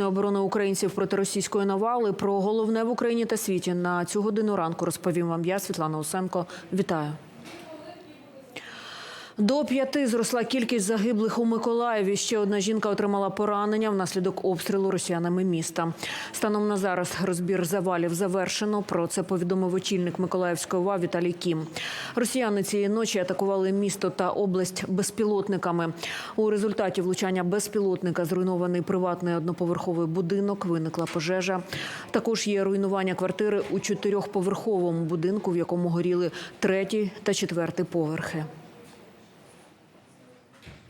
оборони українців проти російської навали про головне в Україні та світі на цю годину ранку розповім вам я, Світлана Усенко. Вітаю. До п'яти зросла кількість загиблих у Миколаєві. Ще одна жінка отримала поранення внаслідок обстрілу росіянами міста. Станом на зараз розбір завалів завершено. Про це повідомив очільник Миколаївської ОВА Віталій Кім. Росіяни цієї ночі атакували місто та область безпілотниками. У результаті влучання безпілотника зруйнований приватний одноповерховий будинок. Виникла пожежа. Також є руйнування квартири у чотирьохповерховому будинку, в якому горіли третій та четвертий поверхи.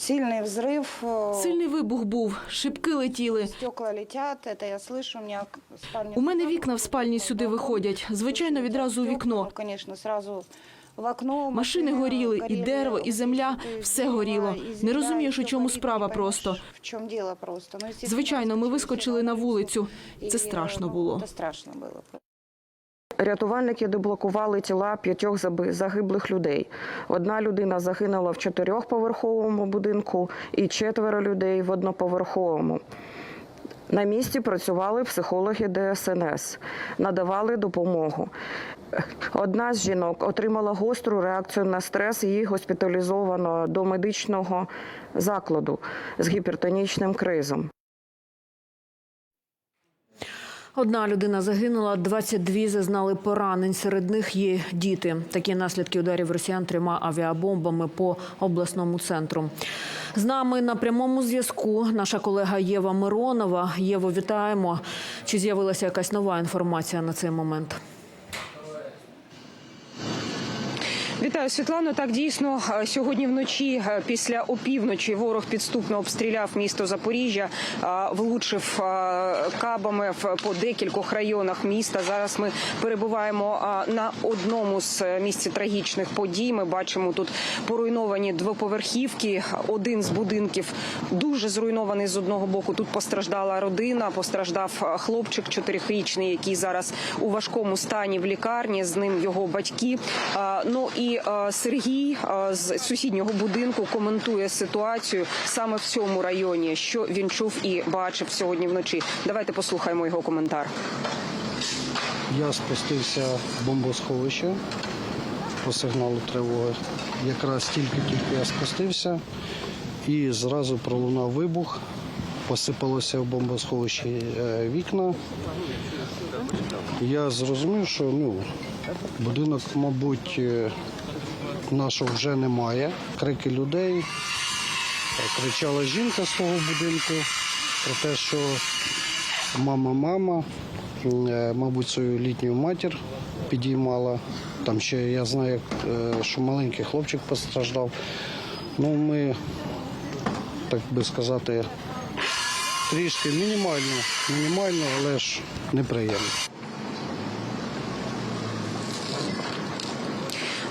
Сильный взрыв, э, Сильний вибух був, шибки летіли. стекла летят, это я слышу, у меня к- спальня... У мене вікна в спальні сюди виходять. Звичайно, відразу у вікно. Конечно, сразу в окно. Машини горіли, і дерево, і земля, все горіло. Не розумієш, у чому справа просто. В чому діло просто. Ну, естественно, Звичайно, ми вискочили вискочили на вулицю. і, Це страшно ну, було. Це страшно було. Рятувальники деблокували тіла п'ятьох загиблих людей. Одна людина загинула в чотирьохповерховому будинку і четверо людей в одноповерховому. На місці працювали психологи ДСНС, надавали допомогу. Одна з жінок отримала гостру реакцію на стрес. Її госпіталізовано до медичного закладу з гіпертонічним кризом. Одна людина загинула, 22 зазнали поранень. Серед них є діти. Такі наслідки ударів росіян трьома авіабомбами по обласному центру. З нами на прямому зв'язку наша колега Єва Миронова. Єво, вітаємо. Чи з'явилася якась нова інформація на цей момент? Вітаю, Світлано. Так дійсно е, сьогодні вночі, е, після опівночі, ворог підступно обстріляв місто Запоріжжя, е, влучив кабами по декількох районах міста. Зараз ми перебуваємо на одному з місць трагічних подій. Ми бачимо тут поруйновані двоповерхівки. Один з будинків дуже зруйнований з одного боку. Тут постраждала родина, постраждав хлопчик чотирирічний, який зараз у важкому стані в лікарні. З ним його батьки. Ну і Сергій е, з сусіднього будинку коментує ситуацію саме в цьому районі, що він чув і бачив сьогодні вночі. Давайте послухаємо його коментар. Я спустився в бомбосховище по сигналу тривоги. Якраз тільки-тільки я спустився і зразу пролунав вибух. Посипалося в бомбосховищі е, вікна. Я зрозумів, що ну, будинок, мабуть, е, нашого вже немає. Крики людей. Кричала жінка з того будинку про те, що мама, мама, Е, мабуть, свою літню матір підіймала. Там ще я знаю, е, що маленький хлопчик постраждав. Ну, ми, так би сказати, трішки мінімально, мінімально, але ж неприємно.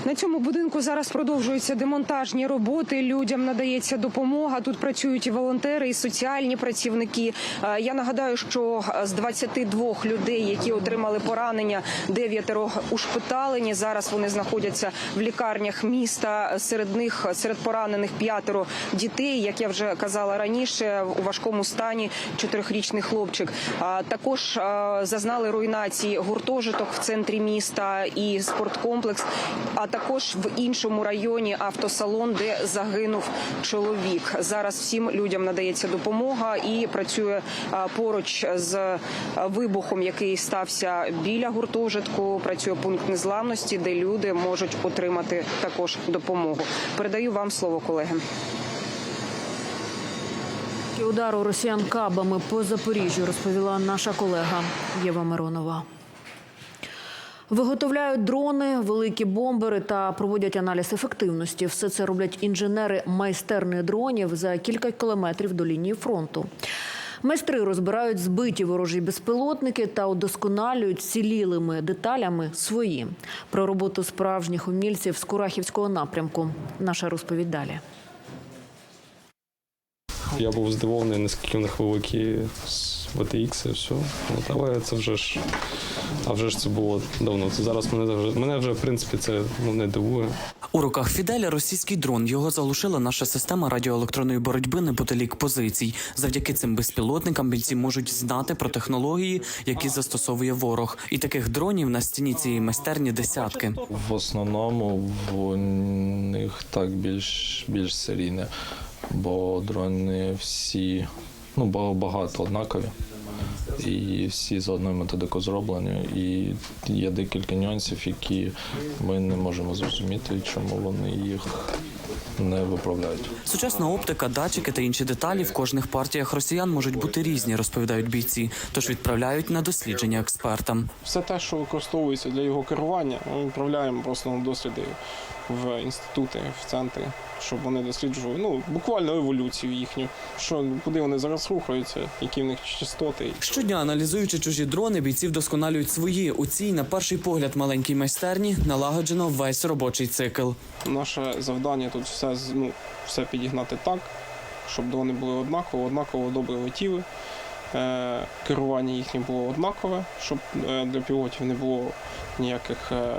На цьому будинку зараз продовжуються демонтажні роботи. Людям надається допомога. Тут працюють і волонтери, і соціальні працівники. Е, Я нагадаю, що е, з 22 людей, які отримали поранення, дев'ятеро ушпиталені. Зараз вони знаходяться в лікарнях міста. Серед них серед поранених п'ятеро дітей. Як я вже казала раніше, у важкому стані чотирьохрічний хлопчик. Також е, зазнали руйнації гуртожиток в центрі міста і спорткомплекс. А також в іншому районі автосалон, де загинув чоловік. Зараз всім людям надається допомога і працює поруч з вибухом, який стався біля гуртожитку. Працює пункт незламності, де люди можуть отримати також допомогу. Передаю вам слово, колеги. Удару росіян кабами по Запоріжжю розповіла наша колега Єва Миронова. Виготовляють дрони, великі бомбери та проводять аналіз ефективності. Все це роблять інженери майстерних дронів за кілька кілометрів до лінії фронту. Майстри розбирають збиті ворожі безпілотники та удосконалюють цілілими деталями свої. Про роботу справжніх умільців з Курахівського напрямку. Наша розповідь далі. Я був здивований, наскільки в них великі VTX і все. Але це вже ж. А вже ж це було давно. Це зараз мене вже мене вже в принципі це ну, не дивує. У руках Фіделя російський дрон. Його заглушила наша система радіоелектронної боротьби неподалік позицій. Завдяки цим безпілотникам бійці можуть знати про технології, які застосовує ворог. І таких дронів на стіні цієї майстерні десятки. В основному в них так більш, більш серійне, бо дрони всі ну, багато однакові. І всі за одною методикою зроблені. І є декілька нюансів, які ми не можемо зрозуміти, чому вони їх не виправляють. Сучасна оптика, датчики та інші деталі в кожних партіях росіян можуть бути різні, розповідають бійці. Тож відправляють на дослідження експертам. Все те, що використовується для його керування, ми відправляємо просто на досліди в інститути, в центри, щоб вони досліджували ну, буквально еволюцію їхню, що куди вони зараз рухаються, які в них частоти. Щодня аналізуючи чужі дрони, бійці вдосконалюють свої. У цій, на перший погляд, маленькій майстерні налагоджено весь робочий цикл. Наше завдання тут все, ну, все підігнати так, щоб дрони були однаково, однаково добре летіли. Е, керування їхнє було однакове, щоб е, для пілотів не було ніяких е,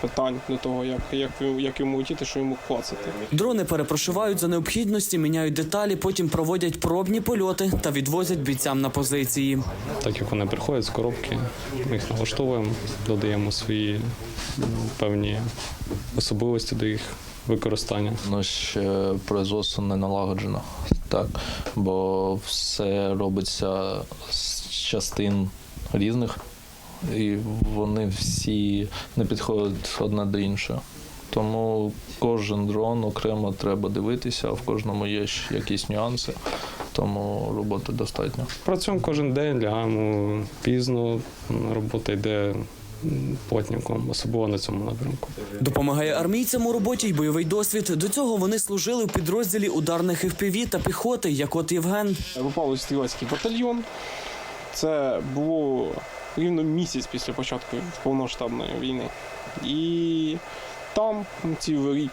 питань до того, як, як, як йому летіти, що йому клацати. Дрони перепрошивають за необхідності, міняють деталі, потім проводять пробні польоти та відвозять бійцям на позиції. Так як вони приходять з коробки, ми їх налаштовуємо, додаємо свої м, певні особливості до їх використання. Ну, ще производство не налагоджено, так, бо все робиться з частин різних, і вони всі не підходять одна до іншої. Тому кожен дрон окремо треба дивитися, а в кожному є якісь нюанси, тому роботи достатньо. Працюємо кожен день, лягаємо пізно, робота йде плотником, особливо на цьому напрямку. Допомагає армійцям у роботі й бойовий досвід. До цього вони служили в підрозділі ударних FPV та піхоти, як от Євген. Попав у стрілецький батальйон. Це було рівно місяць після початку повноштабної війни. І там цілий рік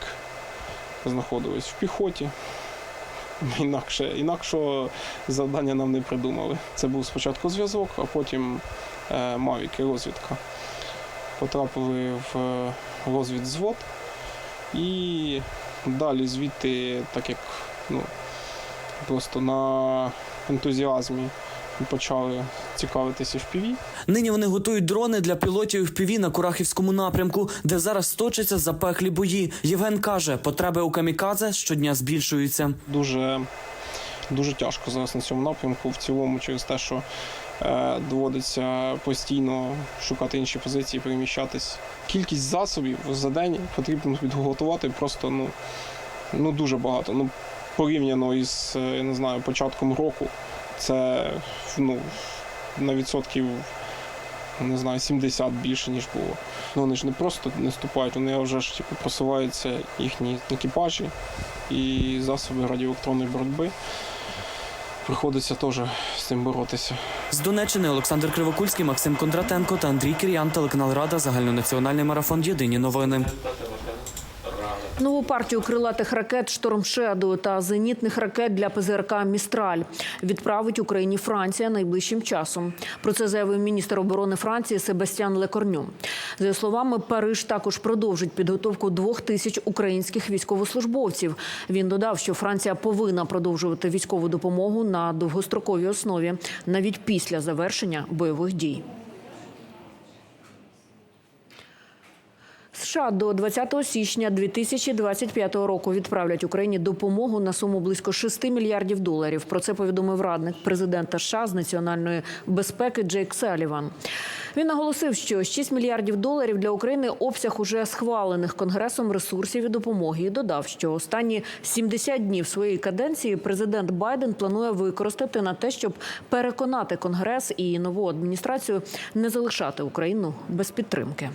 знаходились в піхоті. Інакше, інакшого завдання нам не придумали. Це був спочатку зв'язок, а потім е, Мавік і розвідка. Потрапили в е, розвідзвод і далі звідти, так як ну, просто на ентузіазмі почали цікавитися FPV. Нині вони готують дрони для пілотів FPV на Курахівському напрямку, де зараз точаться запеклі бої. Євген каже, потреби у камікадзе щодня збільшуються. Дуже, дуже тяжко зараз на цьому напрямку, в цілому через те, що доводиться постійно шукати інші позиції, переміщатись. Кількість засобів за день потрібно підготувати просто ну, ну дуже багато. Ну, порівняно із е, я не знаю, початком року, це ну, на відсотків не знаю, 70 більше, ніж було. Ну, вони ж не просто наступають, вони вже ж типу, просуваються їхні екіпажі і засоби радіоелектронної боротьби. Приходиться теж з цим боротися. З Донеччини Олександр Кривокульський, Максим Кондратенко та Андрій Кір'ян, телеканал Рада, загальнонаціональний марафон. Єдині новини. Нову партію крилатих ракет «Шторм Шедоу» та зенітних ракет для ПЗРК «Містраль» відправить Україні Франція найближчим часом. Про це заявив міністр оборони Франції Себастьян Лекорню. За його словами, Париж також продовжить підготовку двох тисяч українських військовослужбовців. Він додав, що Франція повинна продовжувати військову допомогу на довгостроковій основі навіть після завершення бойових дій. США до 20 січня 2025 року відправлять Україні допомогу на суму близько 6 мільярдів доларів. Про це повідомив радник президента США з національної безпеки Джейк Саліван. Він наголосив, що 6 мільярдів доларів для України обсяг уже схвалених конгресом ресурсів і допомоги. І додав, що останні 70 днів своєї каденції президент Байден планує використати на те, щоб переконати конгрес і нову адміністрацію не залишати Україну без підтримки.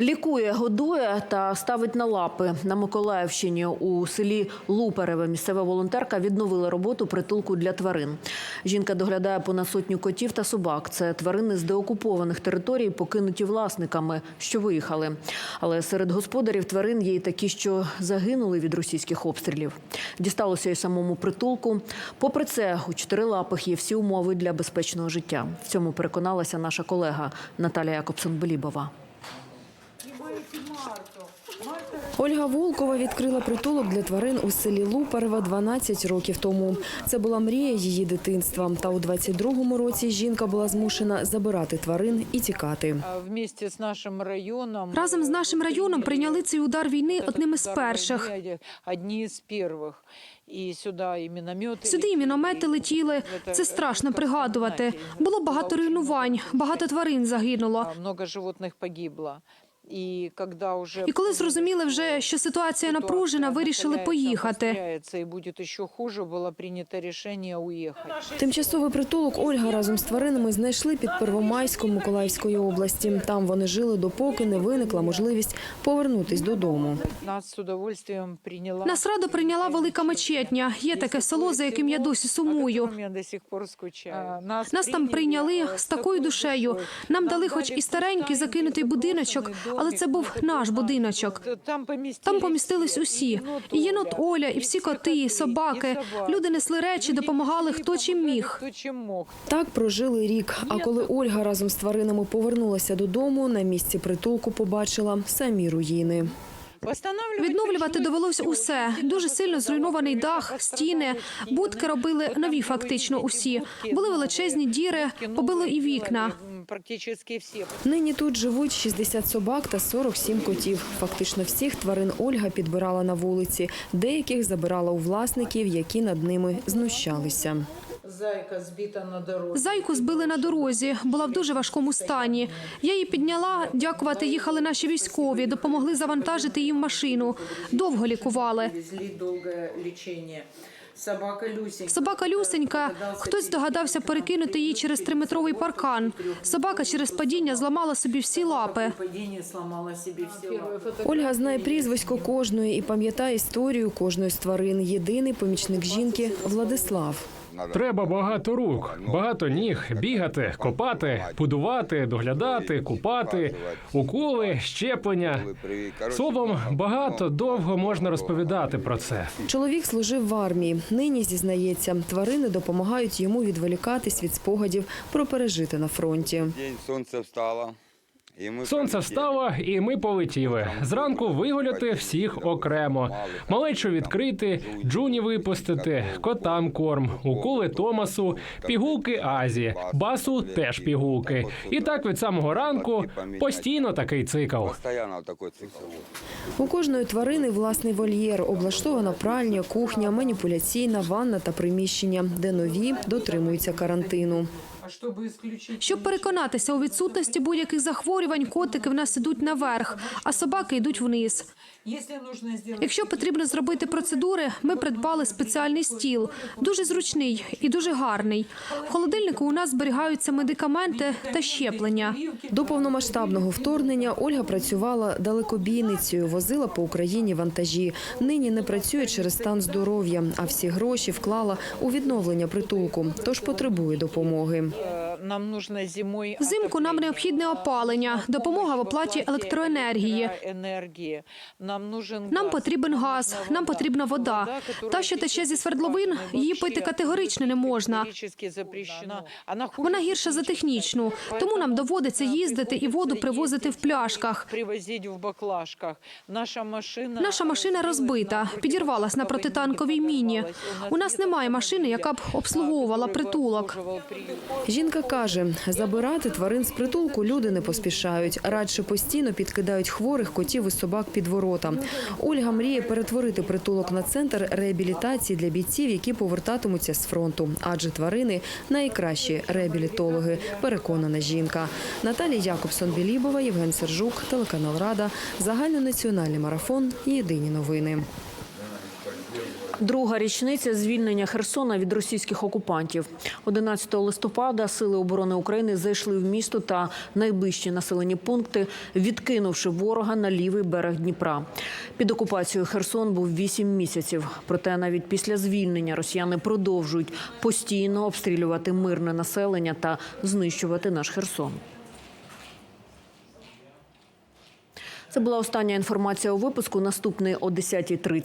Лікує, годує та ставить на лапи на Миколаївщині у селі Лупереве. Місцева волонтерка відновила роботу притулку для тварин. Жінка доглядає понад сотню котів та собак. Це тварини з деокупованих територій, покинуті власниками, що виїхали. Але серед господарів тварин є й такі, що загинули від російських обстрілів. Дісталося й самому притулку. Попри це, у чотирилапих є всі умови для безпечного життя. В цьому переконалася наша колега Наталія Якобсон-Белібова. Ольга Волкова відкрила притулок для тварин у селі Лупарева 12 років тому. Це була мрія її дитинства. Та у 22-му році жінка була змушена забирати тварин і тікати. Вместе з нашим районом Разом з нашим районом прийняли цей удар війни одним із перших. Одні з перших. І сюди і міномети. Сюди і міномети летіли. Це страшно пригадувати. Було багато руйнувань, багато тварин загинуло. Много животних погибло. І І коли зрозуміли вже, що ситуація напружена, вирішили поїхати. І буде ще хуже, було прийнято рішення уїхати. Тимчасовий притулок Ольга разом з тваринами знайшли під Первомайськом Миколаївської області. Там вони жили, допоки не виникла можливість повернутись додому. Нас з удовольствием прийняла. Нас радо прийняла велика мечетня. Є таке село, за яким я досі сумую. Я до сих пор скучаю. Нас, Нас там прийняли з такою душею. Нам дали хоч і старенький закинутий будиночок, але це був наш будиночок. Там помістились, усі. І єнот Оля, і всі коти, і собаки. Люди несли речі, допомагали хто чим міг. Так прожили рік. А коли Ольга разом з тваринами повернулася додому, на місці притулку побачила самі руїни. Відновлювати довелося усе. Дуже сильно зруйнований дах, стіни. Будки робили нові фактично усі. Були величезні діри, побило і вікна. Практично всі. Нині тут живуть 60 собак та 47 котів. Фактично всіх тварин Ольга підбирала на вулиці. Деяких забирала у власників, які над ними знущалися. Зайка збита на дорозі. Зайку збили на дорозі, була в дуже важкому стані. Я її підняла, дякувати їхали наші військові, допомогли завантажити її в машину. Довго лікували. Собака Люсенька. Собака Люсенька, хтось догадався перекинути її через триметровий паркан. Собака через падіння зламала собі всі лапи. Ольга знає прізвисько кожної і пам'ятає історію кожної з тварин. Єдиний помічник жінки Владислав. Треба багато рук, багато ніг, бігати, копати, будувати, доглядати, купати, уколи, щеплення. Словом, багато довго можна розповідати про це. Чоловік служив в армії. Нині зізнається, тварини допомагають йому відволікатись від спогадів про пережити на фронті. День сонце встало. І ми Сонце встало, і ми полетіли. Зранку вигуляти всіх окремо. Малечу відкрити, джуні випустити, котам корм, уколи Томасу, пігулки Азі, басу теж пігулки. І так від самого ранку постійно такий цикл. Постоянно такой цикл. У кожної тварини власний вольєр, облаштована пральня, кухня, маніпуляційна, ванна та приміщення, де нові дотримуються карантину. Щоб переконатися у відсутності будь-яких захворювань, котики в нас ідуть наверх, а собаки йдуть вниз. Якщо потрібно зробити процедури, ми придбали спеціальний стіл, дуже зручний і дуже гарний. В холодильнику у нас зберігаються медикаменти та щеплення. До повномасштабного вторгнення Ольга працювала далекобійницею, возила по Україні вантажі. Нині не працює через стан здоров'я, а всі гроші вклала у відновлення притулку, тож потребує допомоги. Нам нужно зимою Взимку нам необхідне опалення, допомога в оплаті електроенергії. енергії. Нам нужен Нам потрібен газ, нам потрібна вода. Та, що тече зі свердловин, її пити категорично не можна. Вона гірша за технічну, тому нам доводиться їздити і воду привозити в пляшках. Привозити в баклажках. Наша машина Наша машина розбита, підірвалась на протитанковій міні. У нас немає машини, яка б обслуговувала притулок. Жінка каже, забирати тварин з притулку люди не поспішають. Радше постійно підкидають хворих котів і собак під ворота. Ольга мріє перетворити притулок на центр реабілітації для бійців, які повертатимуться з фронту. Адже тварини найкращі реабілітологи, переконана жінка. Наталія Якобсон-Білібова, Євген Сержук, телеканал Рада, загальнонаціональний марафон. Єдині новини. Друга річниця звільнення Херсона від російських окупантів. 11 листопада сили оборони України зайшли в місто та найближчі населені пункти, відкинувши ворога на лівий берег Дніпра. Під окупацією Херсон був 8 місяців. Проте навіть після звільнення росіяни продовжують постійно обстрілювати мирне населення та знищувати наш Херсон. Це була остання інформація у випуску. Наступний о 10.30.